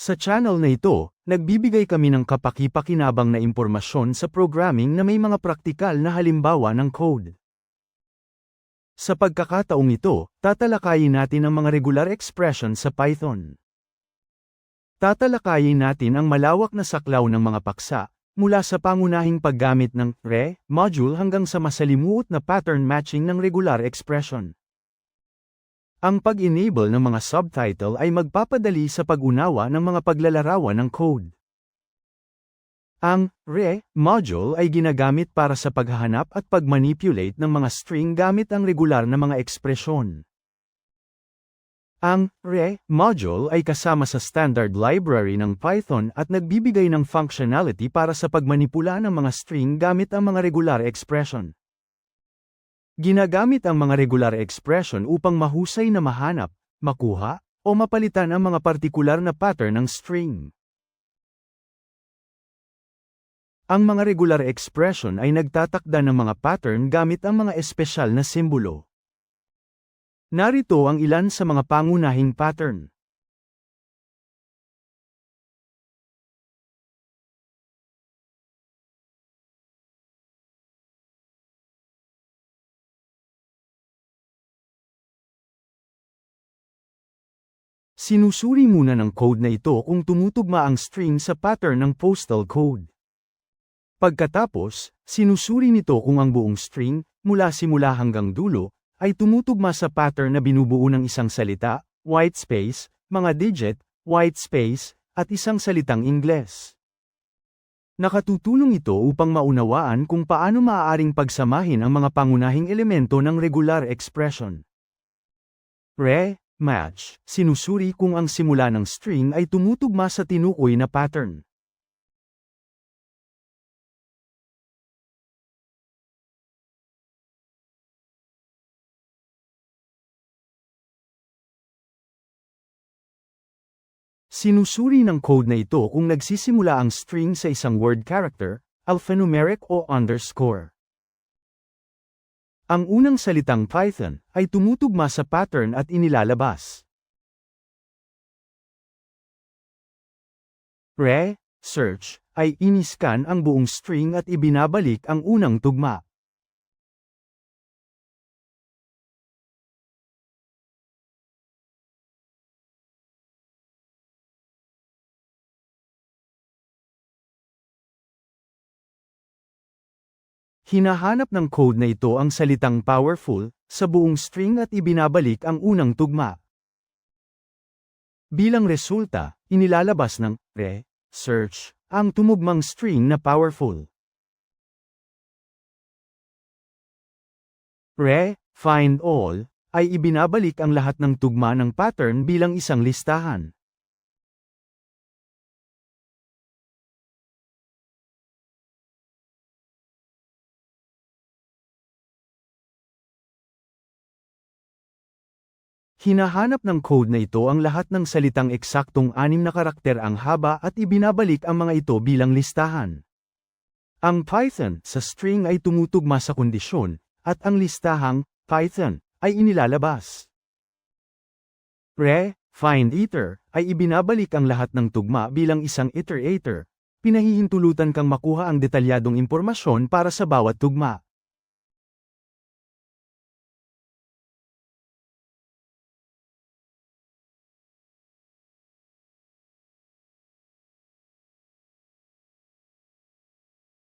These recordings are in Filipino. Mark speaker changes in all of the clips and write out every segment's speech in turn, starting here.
Speaker 1: Sa channel na ito, nagbibigay kami ng kapaki-pakinabang na impormasyon sa programming na may mga praktikal na halimbawa ng code. Sa pagkakataong ito, tatalakayin natin ang mga regular expression sa Python. Tatalakayin natin ang malawak na saklaw ng mga paksa, mula sa pangunahing paggamit ng re module hanggang sa masalimuot na pattern matching ng regular expression. Ang pag-enable ng mga subtitle ay magpapadali sa pag-unawa ng mga paglalarawan ng code. Ang re module ay ginagamit para sa paghahanap at pagmanipulate ng mga string gamit ang regular na mga ekspresyon. Ang re module ay kasama sa standard library ng Python at nagbibigay ng functionality para sa pagmanipula ng mga string gamit ang mga regular expression. Ginagamit ang mga regular expression upang mahusay na mahanap, makuha, o mapalitan ang mga partikular na pattern ng string. Ang mga regular expression ay nagtatakda ng mga pattern gamit ang mga espesyal na simbolo. Narito ang ilan sa mga pangunahing pattern. Sinusuri muna ng code na ito kung tumutugma ang string sa pattern ng postal code. Pagkatapos, sinusuri nito kung ang buong string, mula simula hanggang dulo, ay tumutugma sa pattern na binubuo ng isang salita, white space, mga digit, white space, at isang salitang Ingles. Nakatutulong ito upang maunawaan kung paano maaaring pagsamahin ang mga pangunahing elemento ng regular expression. Re, match, sinusuri kung ang simula ng string ay tumutugma sa tinukoy na pattern. Sinusuri ng code na ito kung nagsisimula ang string sa isang word character, alphanumeric o underscore. Ang unang salitang Python ay tumutugma sa pattern at inilalabas. Re, search, ay iniscan ang buong string at ibinabalik ang unang tugma. Hinahanap ng code na ito ang salitang powerful sa buong string at ibinabalik ang unang tugma. Bilang resulta, inilalabas ng re search ang tumugmang string na powerful. Re find all ay ibinabalik ang lahat ng tugma ng pattern bilang isang listahan. Hinahanap ng code na ito ang lahat ng salitang eksaktong anim na karakter ang haba at ibinabalik ang mga ito bilang listahan. Ang Python sa string ay tumutugma sa kondisyon, at ang listahang Python ay inilalabas. Re, find iter, ay ibinabalik ang lahat ng tugma bilang isang iterator. Pinahihintulutan kang makuha ang detalyadong impormasyon para sa bawat tugma.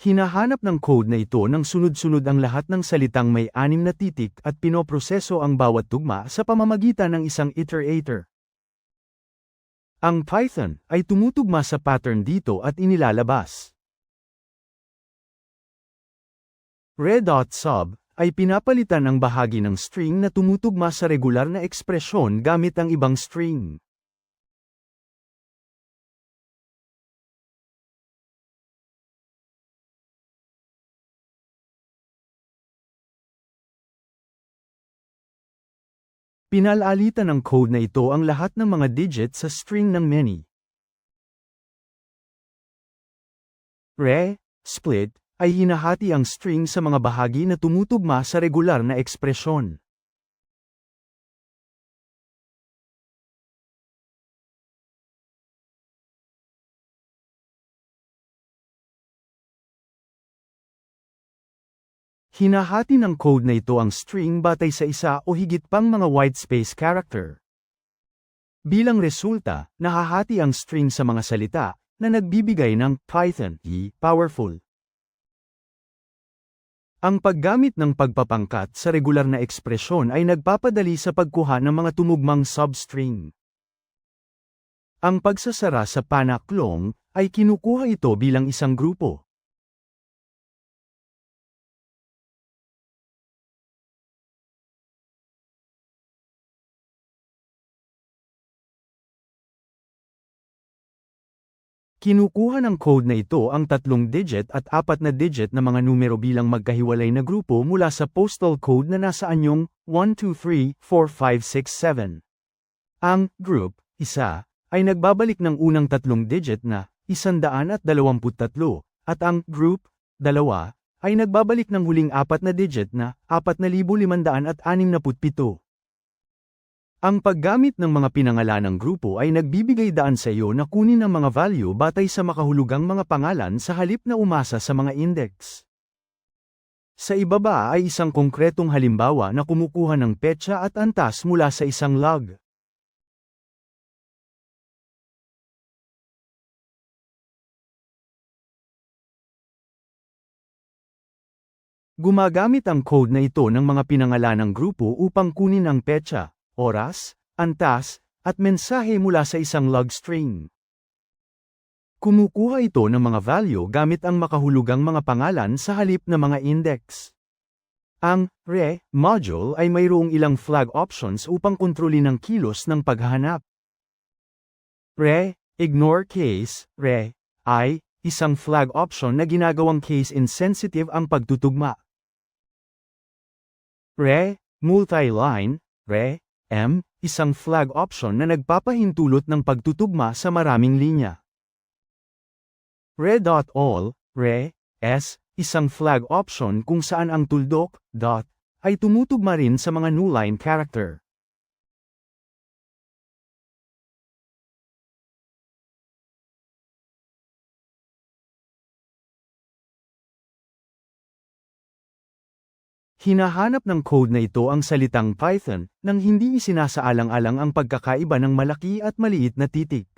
Speaker 1: Hinahanap ng code na ito ng sunod-sunod ang lahat ng salitang may anim na titik at pinoproseso ang bawat tugma sa pamamagitan ng isang iterator. Ang Python ay tumutugma sa pattern dito at inilalabas. Red.sub ay pinapalitan ang bahagi ng string na tumutugma sa regular na ekspresyon gamit ang ibang string. Pinalalitan ng code na ito ang lahat ng mga digit sa string ng many. Re, split, ay hinahati ang string sa mga bahagi na tumutugma sa regular na ekspresyon. Hinahati ng code na ito ang string batay sa isa o higit pang mga whitespace character. Bilang resulta, nahahati ang string sa mga salita na nagbibigay ng Python E powerful. Ang paggamit ng pagpapangkat sa regular na ekspresyon ay nagpapadali sa pagkuha ng mga tumugmang substring. Ang pagsasara sa panaklong ay kinukuha ito bilang isang grupo. Kinukuha ng code na ito ang tatlong digit at apat na digit na mga numero bilang magkahiwalay na grupo mula sa postal code na nasa anyong 1234567. Ang group, isa, ay nagbabalik ng unang tatlong digit na 123 at ang group, dalawa, ay nagbabalik ng huling apat na digit na 4,567. Ang paggamit ng mga pinangalanang grupo ay nagbibigay daan sa iyo na kunin ang mga value batay sa makahulugang mga pangalan sa halip na umasa sa mga index. Sa ibaba ay isang konkretong halimbawa na kumukuha ng petsa at antas mula sa isang log. Gumagamit ang code na ito ng mga pinangalanang grupo upang kunin ang petsa, oras, antas, at mensahe mula sa isang log string. Kumukuha ito ng mga value gamit ang makahulugang mga pangalan sa halip na mga index. Ang re module ay mayroong ilang flag options upang kontrolin ang kilos ng paghahanap. Re, ignore case, re, ay, isang flag option na ginagawang case insensitive ang pagtutugma. Re, multi-line, re, M, isang flag option na nagpapahintulot ng pagtutugma sa maraming linya. Re.all, re, s, isang flag option kung saan ang tuldok, dot, ay tumutugma rin sa mga newline character. Hinahanap ng code na ito ang salitang Python, nang hindi isinasaalang-alang ang pagkakaiba ng malaki at maliit na titik.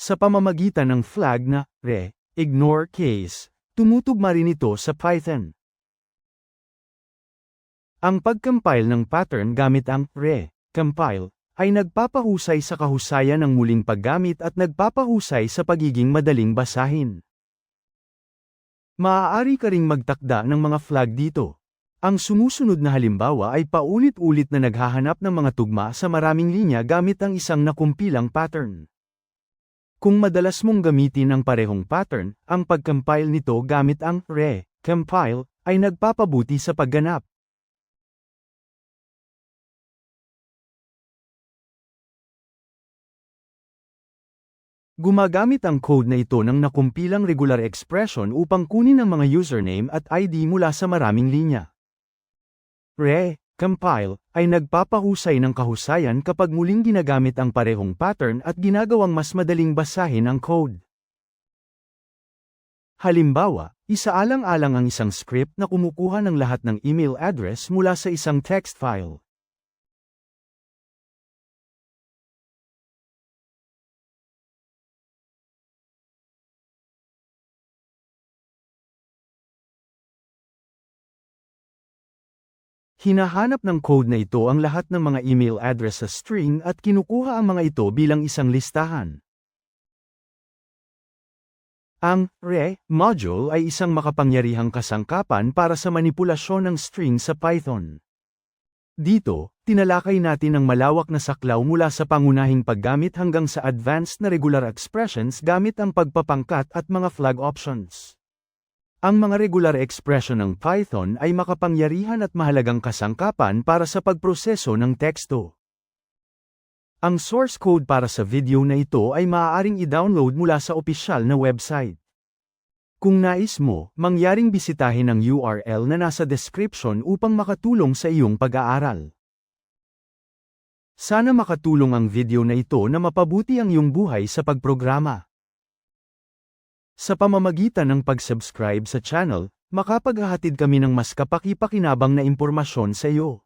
Speaker 1: Sa pamamagitan ng flag na re, ignore case, tumutugma rin ito sa Python. Ang pagcompile ng pattern gamit ang re, compile, ay nagpapahusay sa kahusayan ng muling paggamit at nagpapahusay sa pagiging madaling basahin. Maaari ka ring magtakda ng mga flag dito. Ang sumusunod na halimbawa ay paulit-ulit na naghahanap ng mga tugma sa maraming linya gamit ang isang nakumpilang pattern. Kung madalas mong gamitin ang parehong pattern, ang pagcompile nito gamit ang re, compile, ay nagpapabuti sa pagganap. Gumagamit ang code na ito ng nakumpilang regular expression upang kunin ang mga username at ID mula sa maraming linya. Re, compile, ay nagpapahusay ng kahusayan kapag muling ginagamit ang parehong pattern at ginagawang mas madaling basahin ang code. Halimbawa, isaalang-alang ang isang script na kumukuha ng lahat ng email address mula sa isang text file. Hinahanap ng code na ito ang lahat ng mga email address sa string at kinukuha ang mga ito bilang isang listahan. Ang re module ay isang makapangyarihang kasangkapan para sa manipulasyon ng string sa Python. Dito, tinalakay natin ang malawak na saklaw mula sa pangunahing paggamit hanggang sa advanced na regular expressions gamit ang pagpapangkat at mga flag options. Ang mga regular expression ng Python ay makapangyarihan at mahalagang kasangkapan para sa pagproseso ng teksto. Ang source code para sa video na ito ay maaaring i-download mula sa opisyal na website. Kung nais mo, mangyaring bisitahin ang URL na nasa description upang makatulong sa iyong pag-aaral. Sana makatulong ang video na ito na mapabuti ang iyong buhay sa pagprograma. Sa pamamagitan ng pag-subscribe sa channel, makapaghahatid kami ng mas kapaki-pakinabang na impormasyon sa iyo.